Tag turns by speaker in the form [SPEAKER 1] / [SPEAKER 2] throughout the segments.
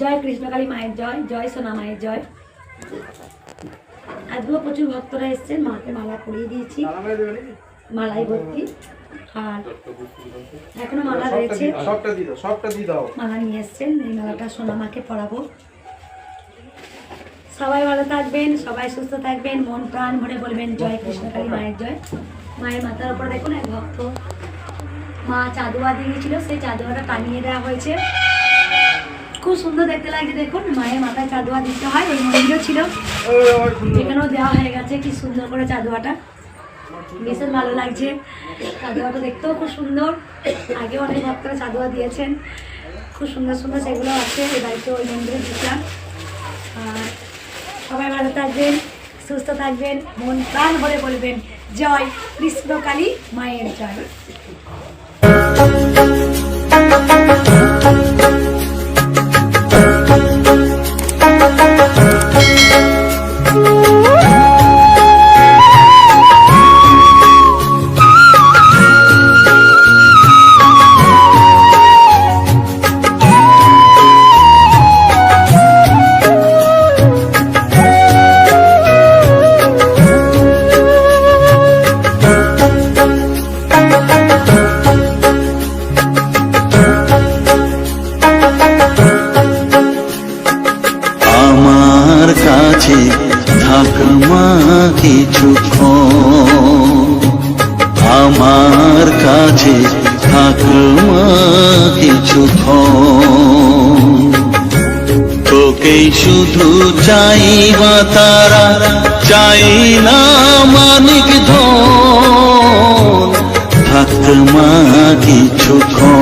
[SPEAKER 1] জয় কৃষ্ণকালী মায়ের জয় জয় সোনা মায়ের জয়। আজকেও প্রচুর ভক্তরা এসছেন মাকে মালা পরিয়ে দিয়েছি মালাই ভর্তি। আর এখনও মালা রয়েছে। মালা নিয়ে এসছেন এই মালাটা সোনা মাকে পরাবো। সবাই ভালো থাকবেন সবাই সুস্থ থাকবেন মন প্রাণ ভরে বলবেন জয় কৃষ্ণকালী মায়ের জয়। মায়ের মাথার উপর দেখুন এক ভক্ত। মা চাদুয়া দিয়েছিল, সেই চাদুয়াটা টানিয়ে দেওয়া হয়েছে। খুব সুন্দর দেখতে লাগছে, দেখুন, মায়ের মাথায় চাদুয়া দিতে হয় এই মন্দিরও ছিল। এখানেও দেওয়া হয়ে গেছে, কি সুন্দর করে চাদুয়াটা ভীষণ ভালো লাগছে চাদুয়াটা দেখতেও খুব সুন্দর। আগে অনেক ভক্তরা চাদুয়া দিয়েছেন। খুব সুন্দর সুন্দর সেগুলো আছে, এই বাড়িতে ওই মন্দিরে ঢুকলাম। আর সবাই ভালো থাকবেন, সুস্থ থাকবেন, মন প্রাণ ভরে বলবেন, জয় কৃষ্ণকালী মায়ের জয়।
[SPEAKER 2] আমার থাকমা কিছুক্ষণ আমার কাছে থাকমা কিছুক্ষণ তোকেই শুধু চাইবা তারা, চাই না মানিক ধন। থাকমা কিছুক্ষণ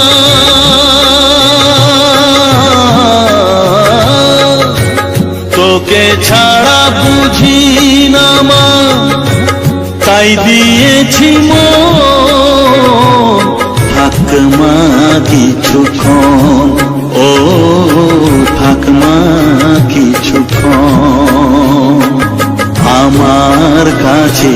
[SPEAKER 2] তাই দিয়েছি মন থাকমা কিছুক্ষণ ও থাকমা কিছুক্ষণ আমার কাছে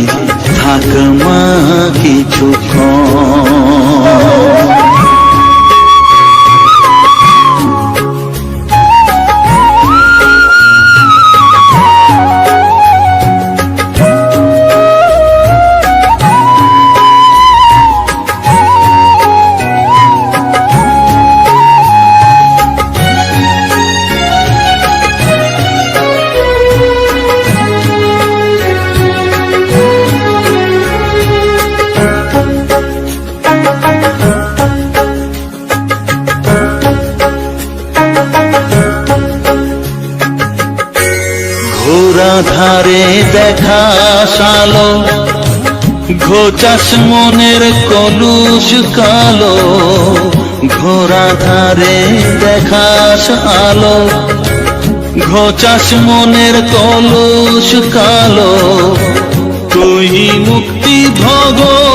[SPEAKER 2] ধারে দেখা সালো, ঘোচাস মনের কলুষ কালো ঘোরা ধারে দেখাস আলো ঘোচাস মনের কলুষ কালো, তুই মুক্তি ভগবতী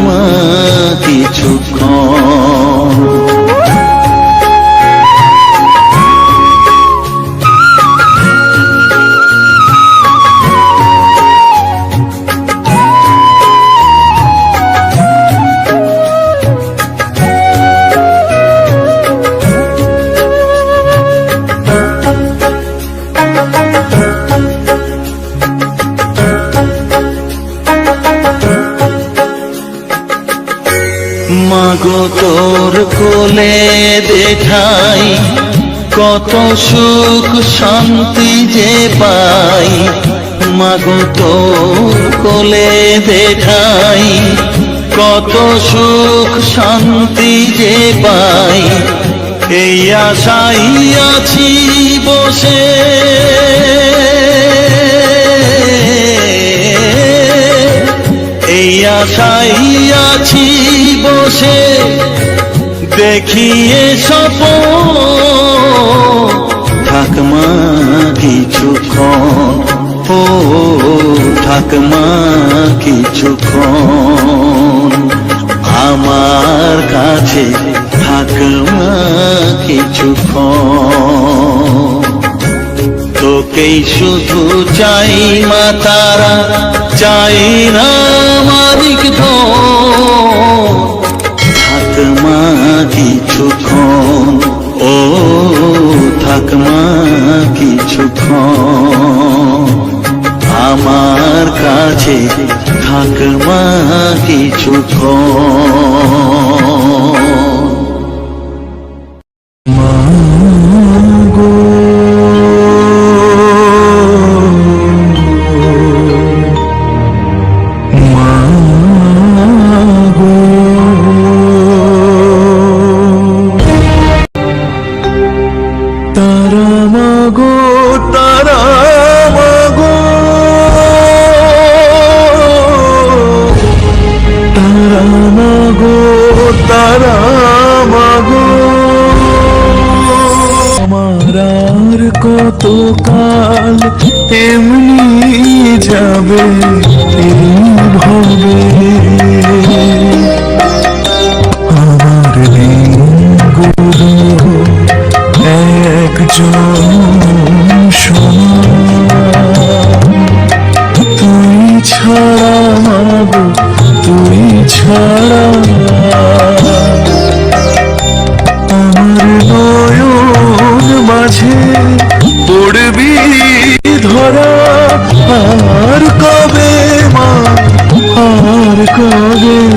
[SPEAKER 2] তোর কোলে দেখাই, কত সুখ শান্তি যে পাই। মাগো তোর কোলে দেখাই, কত সুখ শান্তি যে পাই। এই আশাই আছি বসে। এই আশাই আছি বসে দেখিয়ে সপ ঠাকমা কিছুক্ষণ ও ঠাকমা কিছুক্ষণ আমার কাছে ঠাকমা কিছুক্ষণ তোকেই শুধু চাই মা তারা, চাই না মালিক থাক মা কিছুক্ষণ, ও থাক মা কিছুক্ষণ। আমার কাছে থাক মা কিছুক্ষণ।
[SPEAKER 3] কাল এমনি যাবে ভবে। আমার দিনগুলো একজন তুই ছাড়া তুই ছাড়া আর কবে মা? আর কবে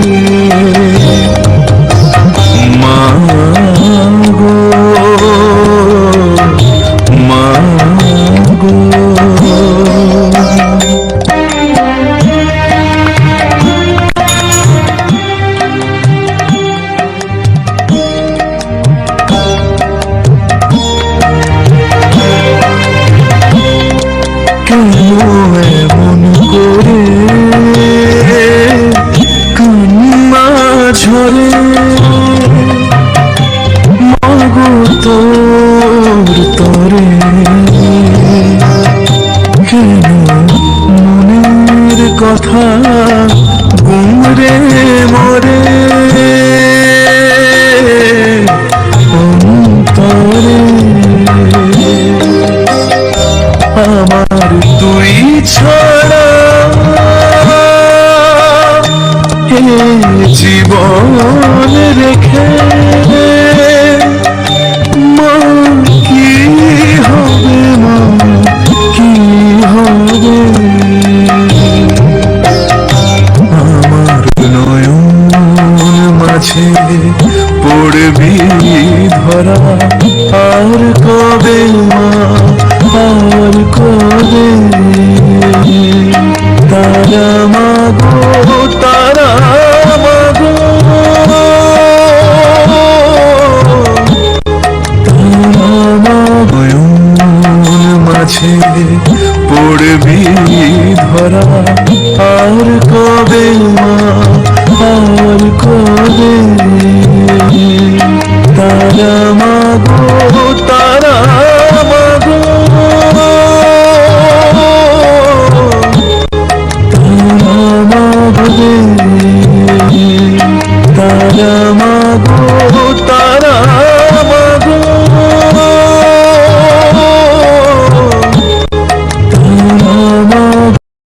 [SPEAKER 3] মাঝে পড়বি ধরা, আর কবে মা, আর কবে? তারা মাগো তারা মাগো। নয়ন মাঝে পড়বি ধরা